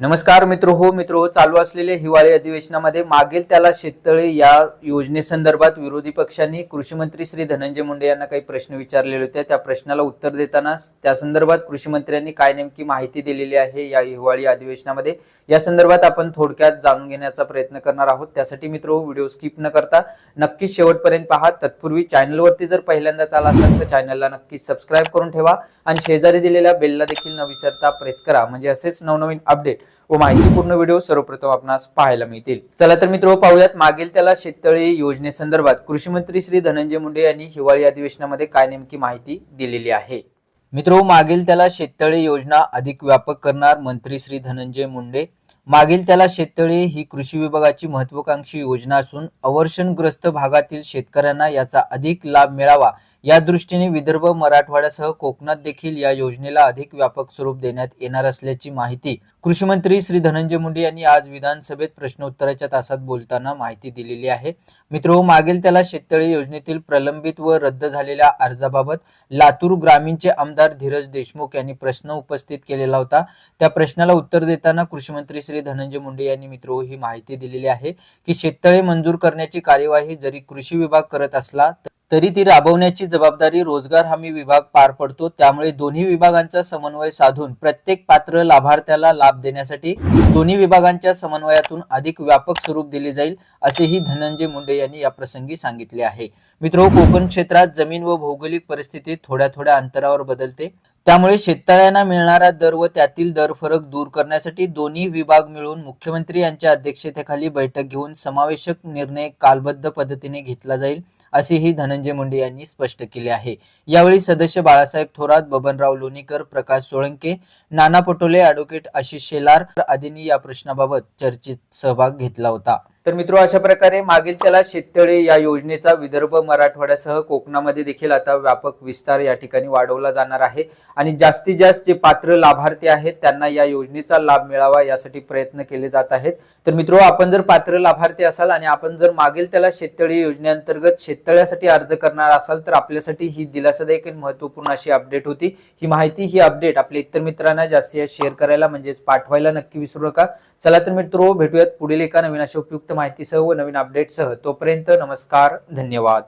नमस्कार मित्र हो मित्र हो चालू असलेले हिवाळी अधिवेशनामध्ये मागेल त्याला शेततळे या योजनेसंदर्भात विरोधी पक्षांनी कृषी मंत्री श्री धनंजय मुंडे यांना काही प्रश्न विचारलेले होते. त्या प्रश्नाला उत्तर देताना त्या संदर्भात कृषी मंत्र्यांनी काय नेमकी माहिती दिलेली आहे या हिवाळी अधिवेशनामध्ये? या संदर्भात आपण थोडक्यात जाणून घेण्याचा प्रयत्न करणार आहोत. त्यासाठी मित्र हो व्हिडिओ स्किप न करता नक्कीच शेवटपर्यंत पहा. तत्पूर्वी चॅनलवरती जर पहिल्यांदाच आला असाल तर चॅनलला नक्कीच सबस्क्राईब करून ठेवा आणि शेजारी दिलेल्या बेलला देखील न विसरता प्रेस करा. म्हणजे असेच नवनवीन अपडेट व माहितीपूर्ण व्हिडिओ सर्वप्रथम आपणास पाहायला मिळतील. चला तर मित्र पाहूयात मागील त्याला शेततळे योजनेसंदर्भात कृषी मंत्री श्री धनंजय मुंडे यांनी हिवाळी अधिवेशनामध्ये काय नेमकी माहिती दिलेली आहे? मित्र मागील त्याला शेततळे योजना अधिक व्यापक करणार मंत्री श्री धनंजय मुंडे. मागील त्याला शेततळे ही कृषी विभागाची महत्वाकांक्षी योजना असून अवर्षणग्रस्त भागातील शेतकऱ्यांना याचा अधिक लाभ मिळावा या दृष्टीने विदर्भ मराठवाड्यासह कोकणात देखील या योजनेला अधिक व्यापक स्वरूप देण्यात येणार असल्याची माहिती कृषी मंत्री श्री धनंजय मुंडे यांनी आज विधानसभेत प्रश्नोत्तराच्या तासात बोलताना माहिती दिलेली आहे. मित्र मागील त्याला शेततळे योजनेतील प्रलंबित व रद्द झालेल्या अर्जाबाबत लातूर ग्रामीणचे आमदार धीरज देशमुख यांनी प्रश्न उपस्थित केलेला होता. त्या प्रश्नाला उत्तर देताना कृषी मंत्री श्री धनंजय मुंडे यांनी मित्र ही माहिती दिलेली आहे की शेततळे मंजूर करण्याची कार्यवाही जरी कृषी विभाग करत असला तरी ती राबवण्याची जबाबदारी रोजगार हमी विभाग पार पडतो. त्यामुळे दोन्ही विभागांचा समन्वय साधून प्रत्येक पात्र लाभार्थ्याला लाभ देण्यासाठी दोन्ही विभागांच्या समन्वयातून अधिक व्यापक स्वरूप दिले जाईल असेही धनंजय मुंडे यांनी या प्रसंगी सांगितले आहे. मित्र कोकण क्षेत्रात जमीन व भौगोलिक परिस्थिती थोड्या थोड्या अंतरावर बदलते. त्यामुळे शेततळ्यांना मिळणारा दर व त्यातील दर फरक दूर करण्यासाठी दोन्ही विभाग मिळून मुख्यमंत्री यांच्या अध्यक्षतेखाली बैठक घेऊन समावेशक निर्णय कालबद्ध पद्धतीने घेतला जाईल असेही धनंजय मुंडे यांनी स्पष्ट केले आहे. यावेळी सदस्य बाळासाहेब थोरात बबनराव लोणीकर प्रकाश सोळंके नाना पटोले ॲडव्होकेट आशिष शेलार आदींनी या प्रश्नाबाबत चर्चेत सहभाग घेतला होता. तर मित्र अशा प्रकारे मागील त्याला शेततळे या योजनेचा विदर्भ मराठवाड्यासह कोकणामध्ये देखील आता व्यापक विस्तार या ठिकाणी वाढवला जाणार आहे. आणि जास्तीत जास्त जे पात्र लाभार्थी आहेत त्यांना या योजनेचा लाभ मिळावा यासाठी प्रयत्न केले जात आहेत. तर मित्र आपण जर पात्र लाभार्थी असाल आणि आपण जर मागील त्याला शेततळे योजनेअंतर्गत शेततळ्यासाठी अर्ज करणार असाल तर आपल्यासाठी ही दिलासादायक आणि महत्त्वपूर्ण अशी अपडेट होती. ही माहिती ही अपडेट आपल्या इतर मित्रांना जास्तीत जास्त शेअर करायला म्हणजेच पाठवायला नक्की विसरू नका. चला तर मित्र भेटूयात पुढील एका नवीन अशा उपयुक्त माहितीसह व नवीन अपडेटसह तोपर्यंत नमस्कार धन्यवाद.